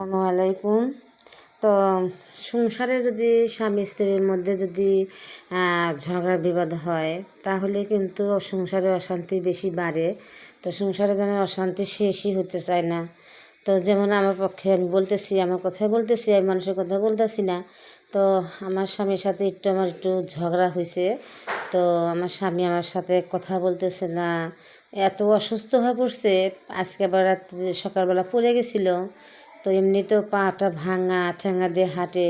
আসসালামু আলাইকুম। তো, সংসারে যদি স্বামী স্ত্রীর মধ্যে যদি ঝগড়া বিবাদ হয়, তাহলে কিন্তু সংসারে অশান্তি বেশি বাড়ে। তো, সংসারে যেন অশান্তি শেষই হতে চায় না। তো, যেমন আমার পক্ষে আমি বলতেছি, আমার কথাই বলতেছি, আমি মানুষের কথা বলতেছি না। তো, আমার স্বামীর সাথে একটু আমার একটু ঝগড়া হয়েছে তো, আমার স্বামী আমার সাথে কথা বলতেছে না। এত অসুস্থ হয়ে পড়ছে, আজকে আবার রাত্রে সকালবেলা পড়ে গেছিল। তো এমনি তো পাটা ভাঙা ঠ্যাঙ্গা দিয়ে হাঁটে,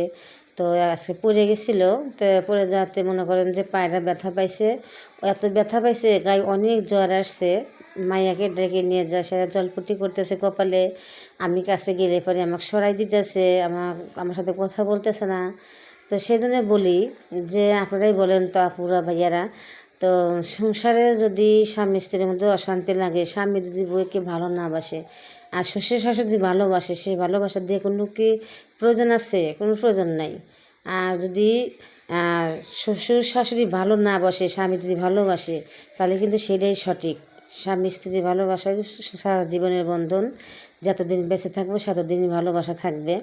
তো আজকে পড়ে গেছিল, তো পড়ে যাতে মনে করেন যে পায়রা ব্যথা পাইছে। এত ব্যথা পাইছে, গায়ে অনেক জ্বর আসছে। মাইয়াকে ডেকে নিয়ে যায় সেটা জলপুটি করতেছে কপালে। আমি কাছে গেলে পরে আমাকে সরাই দিতেছে আমার আমার সাথে কথা বলতেছে না। তো সেই জন্য বলি যে, আপনারাই বলেন তো আপুরা, ভাইয়ারা, তো সংসারে যদি স্বামী স্ত্রীর মধ্যে অশান্তি লাগে, স্বামী যদি বউকে ভালো না বাসে আর শ্বশুর শাশুড়ি ভালোবাসে, সেই ভালোবাসা দিয়ে কোনো কি প্রয়োজন আছে? কোনো প্রয়োজন নাই। আর যদি শ্বশুর শাশুড়ি ভালো না বসে, স্বামী যদি ভালোবাসে, তাহলে কিন্তু সেটাই সঠিক। স্বামী স্ত্রী ভালোবাসা সারা জীবনের বন্ধন। যতদিন বেঁচে থাকব, ততদিনই ভালোবাসা থাকবে।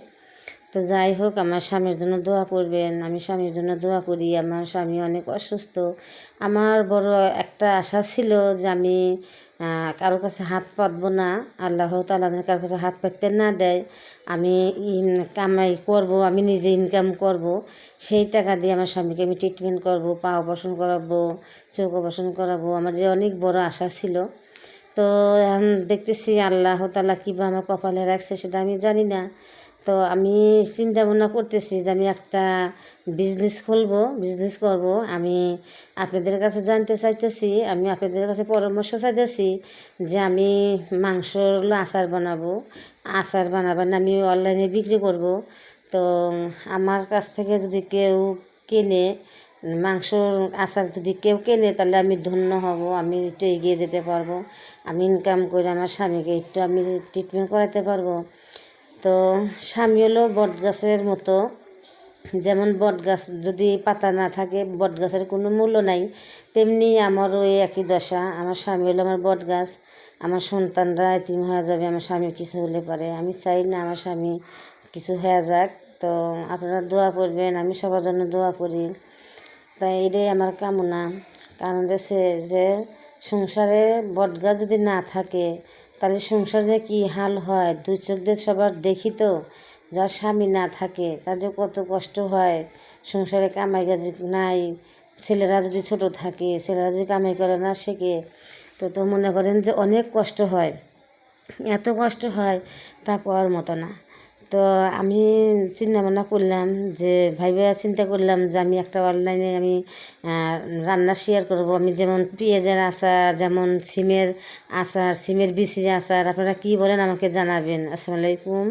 তো যাই হোক, আমার স্বামীর জন্য দোয়া করবেন। আমি স্বামীর জন্য দোয়া করি। আমার স্বামী অনেক অসুস্থ। আমার বড় একটা আশা ছিল যে আমি কারোর কাছে হাত পাতবো না। আল্লাহ তালা যেন কারোর কাছে হাত পাততে না দেয়। আমি কামাই করব, আমি নিজে ইনকাম করব। সেই টাকা দিয়ে আমার স্বামীকে আমি ট্রিটমেন্ট করব, পা অপারেশন করাবো, চোখ অপারেশন করাবো। আমার যে অনেক বড় আশা ছিল। তো এখন দেখতেছি আল্লাহ তালা কীভাবে আমার কপালে রাখছে সেটা আমি জানি না। তো আমি চিন্তা ভাবনা করতেছি যে আমি একটা বিজনেস খুলবো বিজনেস করব। আমি আপনাদের কাছে জানতে চাইতেছি, আমি আপনাদের কাছে পরামর্শ চাইতেছি যে আমি হলো আচার বানাবো। আচার বানাবেন আমি অনলাইনে বিক্রি করব। তো আমার কাছ থেকে যদি কেউ কেনে, মাংসর আচার যদি কেউ কেনে, তাহলে আমি ধন্য হব, আমি একটু এগিয়ে যেতে পারব। আমি ইনকাম করে আমার স্বামীকে একটু আমি ট্রিটমেন্ট করাতে পারব। তো স্বামী হলো বট গাছের মতো। যেমন বট গাছ যদি পাতা না থাকে বট গাছের কোনো মূল্য নাই। তেমনি আমারও এই একই দশা, আমার স্বামী হলো আমার বট গাছ আমার সন্তানরা এতিম হয়ে যাবে, আমার স্বামী কিছু হলে পারে। আমি চাই না আমার স্বামী কিছু হয়ে যাক, তো আপনারা দোয়া করবেন, আমি সবার জন্য দোয়া করি। তাই এটাই আমার কামনা। কারণ দেশে যে সংসারে বটগাছ যদি না থাকে, তাহলে সংসার যে কী হাল হয়? দুই চোখ দিয়ে সবার দেখি তো। যার স্বামী না থাকে, তার যে কত কষ্ট হয়, সংসারে কামাই কাজ নাই, ছেলেরা যদি ছোট থাকে, ছেলেরা যদি কামাই করে না শেখে, তো তো মনে করেন যে অনেক কষ্ট হয়। এত কষ্ট হয় তা পাওয়ার মতো না। তো আমি চিন্তা ভাবনা করলাম যে ভাই ভাইবা চিন্তা করলাম যে, আমি একটা অনলাইনে আমি রান্না শেয়ার করব। আমি যেমন পেঁয়াজের আচার, যেমন সিমের আচার, সিমের বিচি আচার, আপনারা কী বলেন আমাকে জানাবেন। আসসালামু আলাইকুম।